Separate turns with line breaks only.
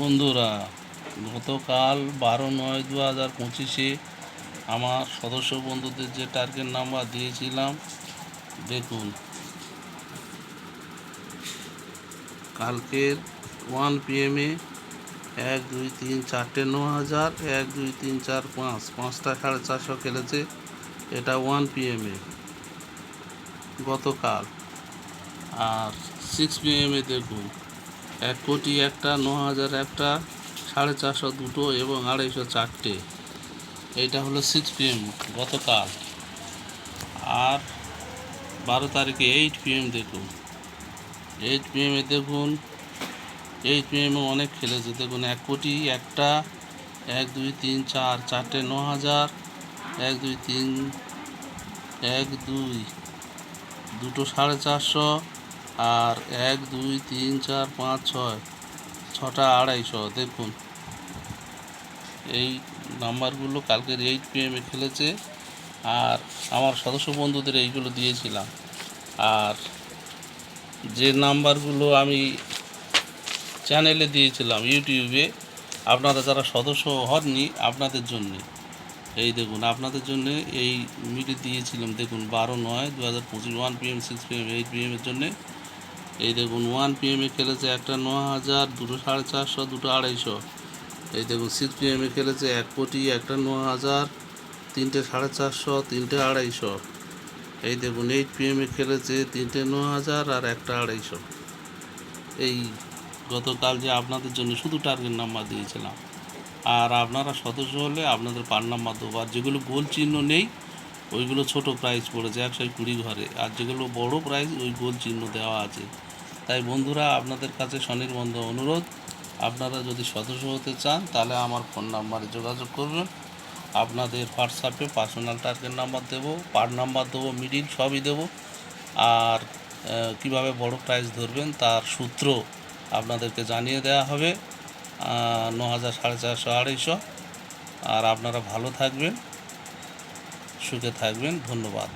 বন্ধুরা, গতকাল বারো নয় দু হাজার পঁচিশে আমার সদস্য বন্ধুদের যে টার্গেট নাম্বার দিয়েছিলাম, দেখুন। কালকের ওয়ান পিএমে এক, দুই, তিন, চারটে ন হাজার, এক, দুই, তিন, চার, পাঁচ, পাঁচটা সাড়ে চারশো খেলেছে এটা ওয়ান পিএমে গতকাল। আর সিক্স পিএমে দেখুন। এক কোটি একটা ন হাজার একটা সাড়ে চারশো দুটো এবং আড়াইশো চারটে। এইটা হলো সিক্স পিএম গতকাল। আর বারো তারিখে এইট পিএম দেখুন। এইট পিএমে দেখুন এইট পিএমে অনেক খেলেছে। দেখুন, এক কোটি একটা, এক দুই তিন চার, চারটে ন হাজার, এক দুই তিন, এক দুই, দুটো সাড়ে চারশো আর এক, দুই, তিন, চার, পাঁচ, ছয়, ছটা আড়াইশো, দেখুন। এই নাম্বারগুলো কালকের এইট পিএমে খেলেছে আর আমার সদস্য বন্ধুদের এইগুলো দিয়েছিলাম। আর যে নাম্বারগুলো আমি চ্যানেলে দিয়েছিলাম ইউটিউবে, আপনারা যারা সদস্য হননি, আপনাদের জন্যে। এই দেখুন, আপনাদের জন্য এই মিটি দিয়েছিলাম, দেখুন, বারো নয় দু হাজার পঁচিশ one PM six PM eight পিএমের জন্যে। এই দেখুন ওয়ান পিএমে খেলেছে একটা ন হাজার, দুটো সাড়ে চারশো, দুটো আড়াইশো। এই দেখুন সিক্স পিএমে খেলেছে এক কোটি, একটা ন হাজার, তিনটে সাড়ে চারশো, তিনটে আড়াইশো। এই দেখুন এইট পিএমে খেলেছে তিনটে ন হাজার আর একটা আড়াইশো। এই গতকাল যে আপনাদের জন্য শুধু টার্গেট নাম্বার দিয়েছিলাম। আর আপনারা সদস্য হলে আপনাদের পার নাম্বার দেবো। আর যেগুলো গোল চিহ্ন নেই ওইগুলো ছোট প্রাইজ পড়েছে একশো কুড়ি ঘরে। আর যেগুলো বড় প্রাইজ ওই গোল চিহ্ন দেওয়া আছে। তাই বন্ধুরা, আপনাদের কাছে স্বনির্বন্ধ অনুরোধ, আপনারা যদি সদস্য হতে চান, তাহলে আমার ফোন নাম্বারে যোগাযোগ করবেন। আপনাদের হোয়াটসঅ্যাপে পার্সোনাল টার্গেট নাম্বার দেবো পার নাম্বার দেবো মিডিল সবই দেবো। আর কীভাবে বড় প্রাইজ ধরবেন, তার সূত্র আপনাদেরকে জানিয়ে দেওয়া হবে। ন হাজার সাড়ে চারশো আড়াইশো। আর আপনারা ভালো থাকবেন। সুখে থাকবেন ধন্যবাদ।